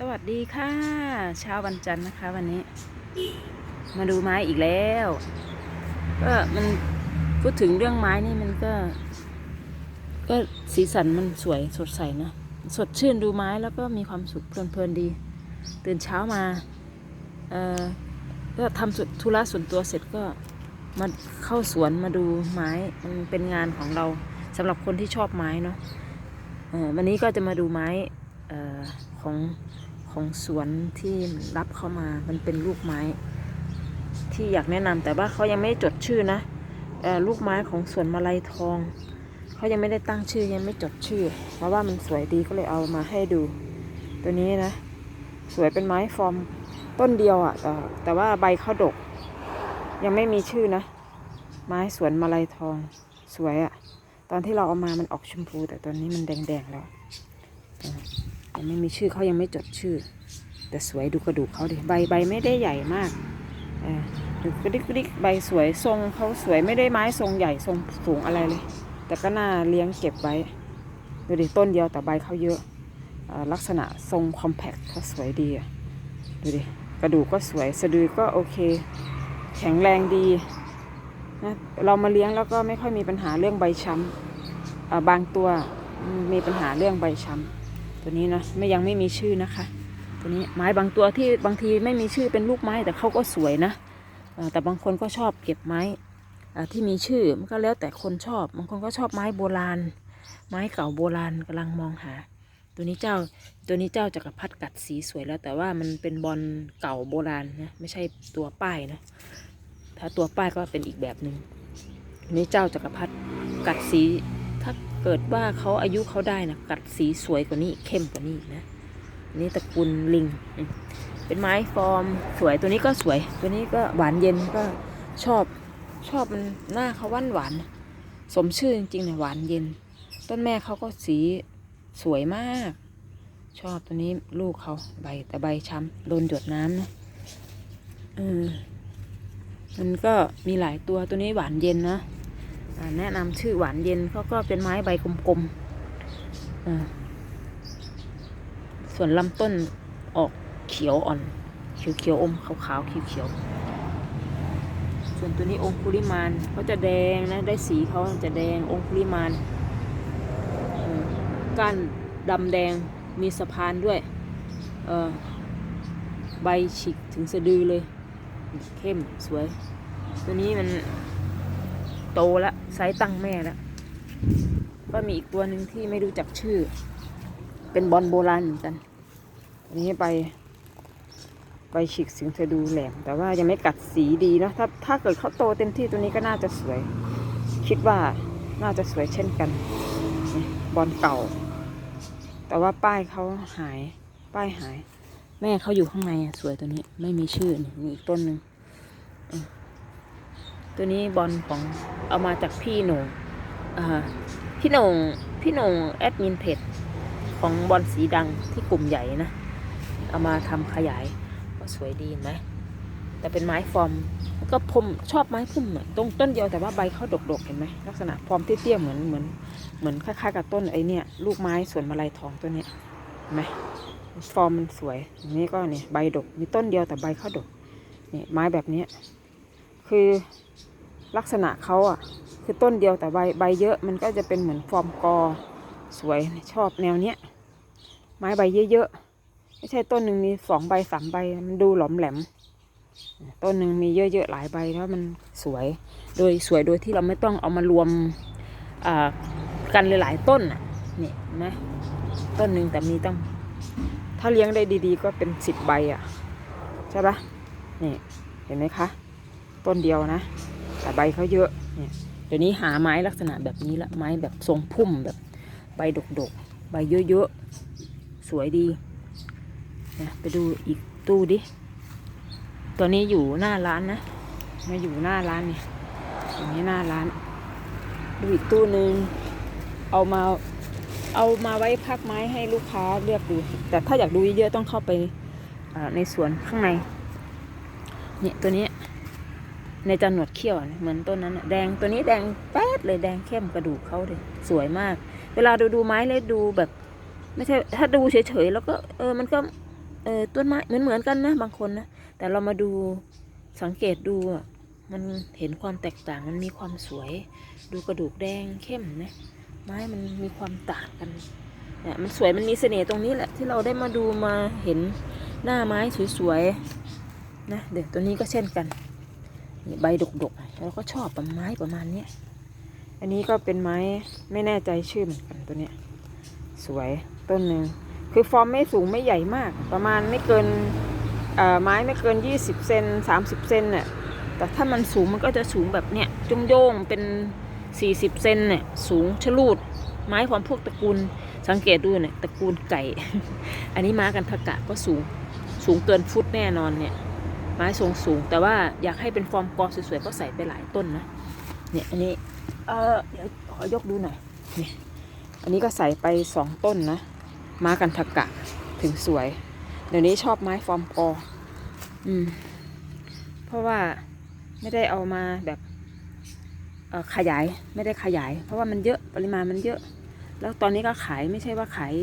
สวัสดีค่ะ เช้าวันจันทร์นะคะวันนี้ มาดูไม้อีกแล้วก็มันพูดถึงเรื่องไม้นี่มันก็ ก็สีสันมันสวยสดใสนะสดชื่นดูไม้แล้วก็มีความสุขเพลินๆดี ตื่นเช้ามาเอ่อก็ทำสุดธุระส่วนตัวเสร็จก็มาเข้าสวนมาดูไม้มันเป็นงานของเราสำหรับคนที่ชอบไม้เนาะเออวันนี้ก็จะมาดูไม้อ่อของ ของสวนที่รับเข้ามา มันเป็นลูกไม้ ที่อยากแนะนำแต่ว่าเขายังไม่จดชื่อนะเอ่ลูกไม้ของสวนมาลัยทองเขายังไม่ได้ตั้งชื่อยังไม่จดชื่อ เพราะว่ามันสวยดีก็เลยเอามาให้ดู ตัวนี้นะ สวยเป็นไม้ฟอร์มต้นเดียวอะ่ะแต่แต่ว่าใบเขาดก ยังไม่มีชื่อนะ ไม้สวนมาลัยทองสวยอะ่ะ ตอนที่เราเอามามันออกชมพู แต่ตอนนี้มันแดงๆแล้ว ยังไม่มีชื่อเขายังไม่จดชื่อ แต่สวยดูกระดูกเขาดิใบใบไม่ได้ใหญ่มากเออดูกระดิกกระดิกใบสวยทรงเขาสวยไม่ได้ไม้ทรงใหญ่ทรงสูงอะไรเลย แต่ก็น่าเลี้ยงเก็บไว้ดูดิต้นเดียวแต่ใบเขาเยอะลักษณะทรงคอมแพคเขาสวยดีดูดิกระดูกก็สวยสะดือก็โอเค แข็งแรงดีนะเรามาเลี้ยงแล้วก็ไม่ค่อยมีปัญหาเรื่องใบช้ำบางตัวมีปัญหาเรื่องใบช้ำ ตัวนี้นะไม่ยังไม่มีชื่อนะคะ ตัวนี้ไม้บางตัวที่บางทีไม่มีชื่อเป็นลูกไม้แต่เขาก็สวยนะแต่บางคนก็ชอบเก็บไม้ที่มีชื่อมันก็แล้วแต่คนชอบ บางคนก็ชอบไม้โบราณ ไม้เก่าโบราณกำลังมองหา ตัวนี้เจ้าตัวนี้เจ้าจักรพรรดิกัดสีสวยแล้ว แต่ว่ามันเป็นบอลเก่าโบราณนะไม่ใช่ตัวป้ายนะถ้าตัวป้ายก็เป็นอีกแบบหนึ่งนนี้เจ้าจักรพรรดิกัดสี เกิดว่าเขาอายุเขาได้นะกัดสีสวยกว่านี้เข้มกว่านี้นะนนี้ตระกูลลิง เป็นไม้ฟอร์มสวยตัวนี้ก็สวย ตัวนี้ก็หวานเย็นก็ชอบชอบมันหน้าเขาหวานหวานสมชื่อจริงๆเนี่ยหวานเย็น ต้นแม่เขาก็สีสวยมาก ชอบตัวนี้ลูกเขาใบแต่ใบช้ำโดนหยดน้ำนะออมันก็มีหลายตัวตัวนี้หวานเย็นนะ แนะนำชื่อหวานเย็นเขาก็เป็นไม้ใบกลมๆส่วนลำต้นออกเขียวอ่อนเขียวๆอมขาวๆเขียวๆส่วนตัวนี้องคุลิมานเขาจะแดงนะได้สีเขาจะแดงองคุลิมานก้านดำแดงมีสะพานด้วยใบฉีกถึงสะดือเลย เข้มสวย ตัวนี้มันโตแล้ว ไซส์ตั้งแม่แล้วก็มีอีกตัวหนึ่งที่ไม่รู้จักชื่อ เป็นบอลโบราณเหมือนกัน อันนี้ไป ไปฉีกสิงเธอดูแหลม แต่ว่ายังไม่กัดสีดีนะถ้าถ้าเกิดเขาโตเต็มที่ตัวนี้ก็น่าจะสวย คิดว่าน่าจะสวยเช่นกัน บอลเก่า แต่ว่าป้ายเขาหาย ป้ายหาย แม่เขาอยู่ข้างในสวยตัวนี้ ไม่มีชื่อนี่มีอีกต้นหนึ่ง ตัวนี้บอลของเอามาจากพี่หนงพี่หนงพี่หนงแอดมินเพจของบอลสีดังที่กลุ่มใหญ่นะ เอามาทำขยายก็สวยดีไหมแต่เป็นไม้ฟอร์มก็พมชอบไม้พุ่มเหมือนตรงต้นเดียวแต่ว่าใบเขาดกๆเห็นไหมลักษณะฟอร์มเตี้ยๆเหมือนเหมือนเหมือนคล้ายๆกับต้นไอ้เนี่ยลูกไม้สวนมาลัยทองตัวเนี้ยเห็นไหมฟอร์มมันสวยนนี้ก็เนี่ยใบดกมีต้นเดียวแต่ใบเขาดกนี่ไม้แบบนี้คือ ลักษณะเขาอะ คือต้นเดียวแต่ใบใบเยอะมันก็จะเป็นเหมือนฟอร์มกอ สวยชอบแนวเนี้ย ไม้ใบเยอะๆไม่ใช่ต้นหนึ่งมีสองใบสามใบมันดูหลอมแหลม ต้นหนึ่งมีเยอะๆหลายใบแล้วมันสวยโดยสวยโดยที่เราไม่ต้องเอามารวมกันหลายๆต้นน่ะนี่นะต้นหนึ่งแต่มีตั้งถ้าเลี้ยงได้ดีๆ ก็เป็นสิบใบอะ ใช่ปะนี่ เห็นไหมคะ ต้นเดียวนะ แต่ใบเขาเยอะเนี่ยเดี๋ยวนี้หาไม้ลักษณะแบบนี้ละไม้แบบทรงพุ่มแบบใบดกๆ ใบเยอะๆ สวยดีนะไปดูอีกตู้ดิตัวนี้อยู่หน้าร้านนะมาอยู่หน้าร้านเนี่ยอย่างนี้หน้าร้าน ดูอีกตู้หนึ่งเอามาเอามาไว้พักไม้ให้ลูกค้าเลือกดู แต่ถ้าอยากดูเยอะๆต้องเข้าไปในสวนข้างในเนี่ยตัวนี้ ในจานหนวดเขี้ยวอะเหมือนต้นนั้นแดงตัวนี้แดงแป๊ดเลยแดงเข้มกระดูกเขาเลยสวยมาก เวลาดูดูไม้เลยดูแบบ ไม่ใช่ถ้าดูเฉยๆแล้วก็เออมันก็เออต้นไม้เหมือนเหมือนกันนะบางคนนะแต่เรามาดูสังเกตดูอะมันเห็นความแตกต่างมันมีความสวย ดูกระดูกแดงเข้มนะไม้มันมีความต่างกันเนี่ยมันสวยมันมีเสน่ห์ตรงนี้แหละที่เราได้มาดูมาเห็นหน้าไม้สวยๆนะเดี๋ยวตัวนี้ก็เช่นกัน ใบดกๆเราก็ชอบประไม้ประมาณเนี้ยอันนี้ก็เป็นไม้ไม่แน่ใจชื่อเหมือนกันตัวเนี้ยสวยต้นหนึ่งคือฟอร์มไม่สูงไม่ใหญ่มาก ประมาณไม่เกินไม้ไม่เกิน 20 เซน30 เซนเนี่ยแต่ถ้ามันสูงมันก็จะสูงแบบเนี้ยจุ้มโยงเป็น 40 เซนเนี่ยสูงชะลูด ไม้ความพวกตระกูลสังเกตดูเนี่ยตระกูลไก่ อันนี้ม้ากันทกะก็สูงสูงเกินฟุตแน่นอนเนี่ย ไม้ทรงสูง แต่ว่าอยากให้เป็นฟอร์มกอสวยๆก็ใส่ไปหลายต้นนะเนี่ยอันนี้เออเดี๋ยวขอยกดูหน่อยนี่อันนี้ก็ใส่ไปสองต้นนะม้ากันทกะถึงสวย เดี๋ยวนี้ชอบไม้ฟอร์มกออืมเพราะว่าไม่ได้เอามาแบบขยายไม่ได้ขยาย เพราะว่ามันเยอะปริมาณมันเยอะ แล้วตอนนี้ก็ขายไม่ใช่ว่าขาย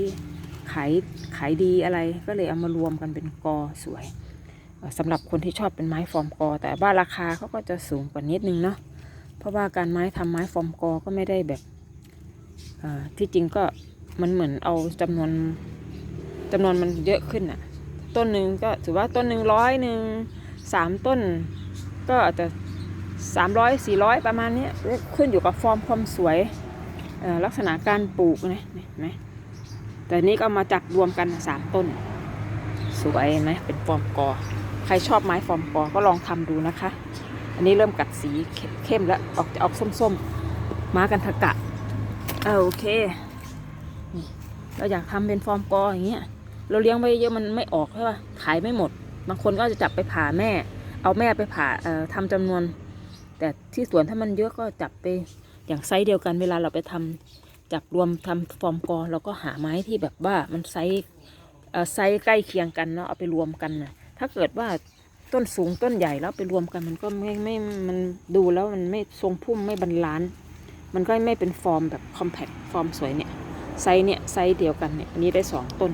ขายขายดีอะไรก็เลยเอามารวมกันเป็นกอสวย สำหรับคนที่ชอบเป็นไม้ฟอร์มกอ แต่ว่าราคาเขาก็จะสูงกว่านิดนึงเนาะเพราะว่าการไม้ทำไม้ฟอร์มกอก็ไม่ได้แบบที่จริงก็มันเหมือนเอาจำนวนจำนวนมันเยอะขึ้นอะต้นหนึ่งก็ถือว่าต้นหนึ่งร้อยหนึ่งสามต้น ก็อาจจะสามร้อยสี่ร้อยประมาณนี้ขึ้นอยู่กับฟอร์มความสวยลักษณะการปลูกนะเห็นไหมแต่นี้ก็มาจัดรวมกันสามต้น สวยไหมเป็นฟอร์มกอ ใครชอบไม้ฟอร์มกอก็ลองทำดูนะคะ อันนี้เริ่มกัดสีเข้มแล้วออกจะออกส้มๆมากันทะกะเออโอเคนี่เราอยากทำเป็นฟอร์มกออย่างเงี้ยเราเลี้ยงไว้เยอะมันไม่ออกใช่ป่ะขายไม่หมด บางคนก็จะจับไปผ่าแม่ เอาแม่ไปผ่าเอ่อทำจำนวน แต่ที่สวนถ้ามันเยอะก็จับไปอย่างไซส์เดียวกันเวลาเราไปทำจับรวมทำฟอร์มกอเราก็หาไม้ที่แบบว่ามันไซส์ไซส์ใกล้เคียงกันเนาะเอาไปรวมกันนะ ถ้าเกิดว่าต้นสูงต้นใหญ่แล้วไปรวมกันมันก็ไม่ไม่มันดูแล้วมันไม่ทรงพุ่มไม่บรรลาน มันก็ไม่เป็นฟอร์มแบบคอมแพคฟอร์มสวยเนี่ยไซส์เนี่ยไซส์เดียวกันเนี่ยอันนี้ได้สองต้น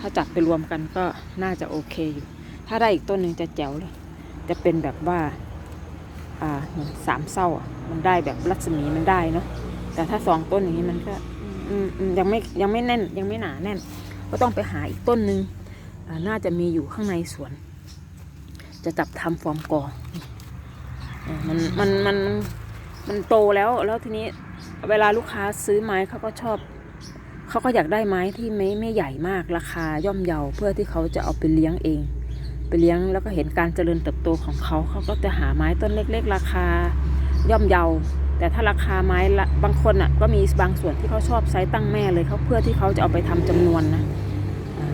ถ้าจับไปรวมกันก็น่าจะโอเคอยู่ ถ้าได้อีกต้นหนึ่งจะแจ๋วเลย จะเป็นแบบว่าอ่าเหมือนสามเศร้ามันได้แบบรัศมีมันได้เนาะแต่ถ้าสองต้นอย่างนี้มันก็ยังไม่ยังไม่แน่นยังไม่หนาแน่น ก็ต้องไปหาอีกต้นหนึ่ง น่าจะมีอยู่ข้างในสวน จะจับทำฟอร์มกอมันมันมันมันโตแล้วแล้วทีนี้เวลาลูกค้าซื้อไม้เขาก็ชอบ เขาก็อยากได้ไม้ที่ไม่ไม่ใหญ่มากราคาย่อมเยาเพื่อที่เขาจะเอาไปเลี้ยงเอง ไปเลี้ยงแล้วก็เห็นการเจริญเติบโตของเขาเขาก็จะหาไม้ต้นเล็ก ๆ ราคาย่อมเยา แต่ถ้าราคาไม้ละบางคนอะก็มีบางส่วนที่เขาชอบไซส์ตั้งแม่เลยเขาเพื่อที่เขาจะเอาไปทำจำนวนนะ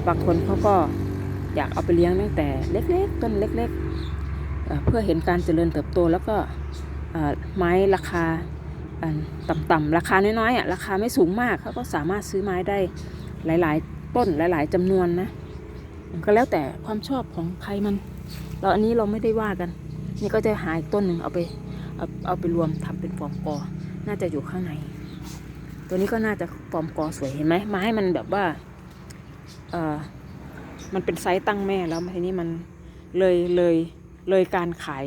บางคนเขาก็อยากเอาไปเลี้ยงตั้งแต่เล็กๆต้นเล็กๆเเพื่อเห็นการเจริญเติบโตแล้วก็ไม้ราคาต่ำๆราคาน้อยๆราคาไม่สูงมากเขาก็สามารถซื้อไม้ได้หลายๆ ต้นหลาย ๆจำนวนนะก็แล้วแต่ความชอบของใครมันเราอันนี้เราไม่ได้ว่ากัน นี่ก็จะหาอีกต้นหนึ่งเอาไปเอาเอาไปรวมทำเป็นฟอร์มกอ น่าจะอยู่ข้างใน ตัวนี้ก็น่าจะฟอร์มกอสวยเห็นไหมไม้มันแบบว่า เออมันเป็นไซส์ตั้งแม่แล้วทีนี้มันเลยเลยเลยการขาย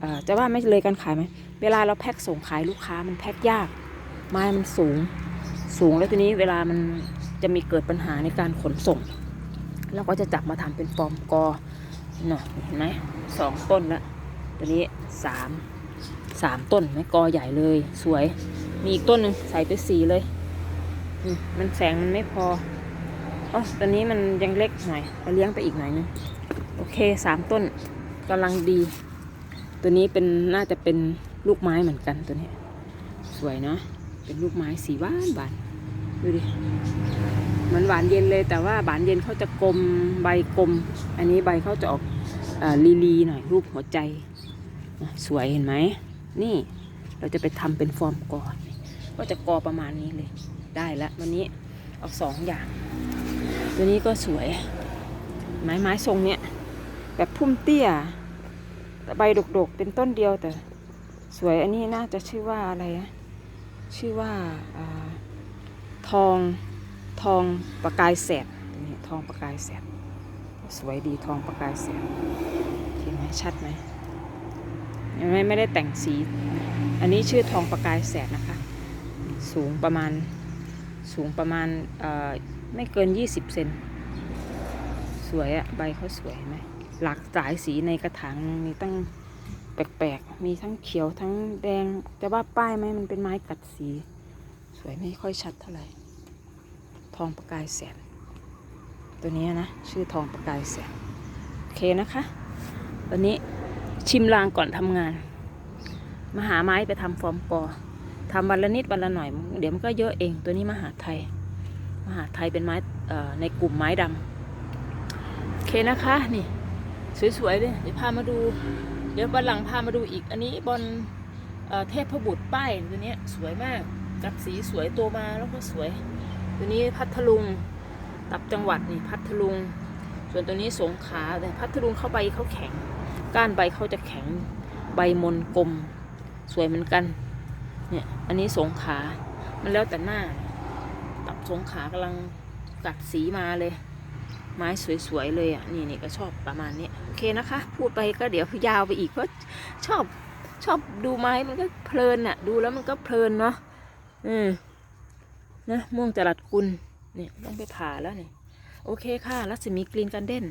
เออจะว่าไม่เลยการขายไหมเวลาเราแพ็คส่งขายลูกค้ามันแพ็คยาก ไม้มันสูงสูงแล้วทีนี้เวลามันจะมีเกิดปัญหาในการขนส่งเราก็จะจับมาทำเป็นฟอร์มกอเนาะเห็นไหมสองต้นละตัวนี้สามสามต้นไหมกอใหญ่เลย สวย มีอีกต้นหนึ่งใส่ไปสีเลย มันแสงมันไม่พอ อ๋อตอนนี้มันยังเล็กหน่อยเราเลี้ยงไปอีกหน่อยนึงโอเคสามต้นกำลังดี ตัวนี้เป็นน่าจะเป็นลูกไม้เหมือนกันตัวนี้ สวยเนาะเป็นลูกไม้สีหวานบานดูดิมันหวานเย็นเลย แต่ว่าหวานเย็นเขาจะกลมใบกลม อันนี้ใบเขาจะออกอลีลีหน่อยรูปหัวใจสวยเห็นไหมนี่เราจะไปทำเป็นฟอร์มกอก็จะกอประมาณนี้เลย ได้ล้ววันนี้เอาสองอย่าง ตัวนี้ก็สวย ไม้ไม้ทรงเนี้ยแบบพุ่มเตี้ยใบดกๆเป็นต้นเดียวแต่สวยอันนี้น่าจะชื่อว่าอะไรนะชื่อว่าอาทองทองประกายแสดตัวนี้ทองประกายแสดสวยดีทองประกายแสงเห็นไหมชัดไหมยังไม่ไม่ได้แต่งสี อันนี้ชื่อทองประกายแสงนะคะ สูงประมาณสูงประมาณ ไม่เกิน 20 เซน สวยอะใบเขาสวยไหม หลากหลายสีในกระถางมีตั้งแปลกๆ มีทั้งเขียวทั้งแดง แต่ว่าป้ายไหมมันเป็นไม้กัดสี สวยไม่ค่อยชัดเท่าไหร่ ทองประกายแสน ตัวนี้นะ ชื่อทองประกายแสน โอเคนะคะ วันนี้ชิมลางก่อนทำงาน มาหาไม้ไปทำฟอร์มกอทำวันละนิดวันละหน่อย เดี๋ยวมันก็เยอะเอง ตัวนี้มหาไทย มหาไทยเป็นไม้ในกลุ่มไม้ดำโอเคนะคะนี่สวยๆเลยเดี๋ยวพามาดู เดี๋ยววันหลังพามาดูอีก อันนี้บอลเเทพบุตรป้ายตัวนี้สวยมากกัดสีสวยตัวมาแล้วก็สวย ตัวนี้พัทลุงตับจังหวัดนี่พัทลุง ส่วนตัวนี้สงขาแต่พัทลุงเข้าใบเขาแข็ง ก้านใบเขาจะแข็งใบมนกลม สวยเหมือนกันเนี่ยอันนี้สงขา มันแล้วแต่หน้า สงขากำลังกัดสีมาเลย ไม้สวยๆเลยอะนี่นี่ก็ชอบประมาณนี้โอเคนะคะ พูดไปก็เดี๋ยวยาวไปอีกเพราะชอบชอบดูไม้มันก็เพลินอะ ดูแล้วมันก็เพลินเนาะอืมนะม่วงจรัดกุลเนี่ยต้องไปผ่าแล้วเนี่ยโอเคค่ะรัศมีกรีนกันเด่น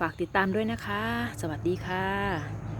ฝากติดตามด้วยนะคะ สวัสดีค่ะ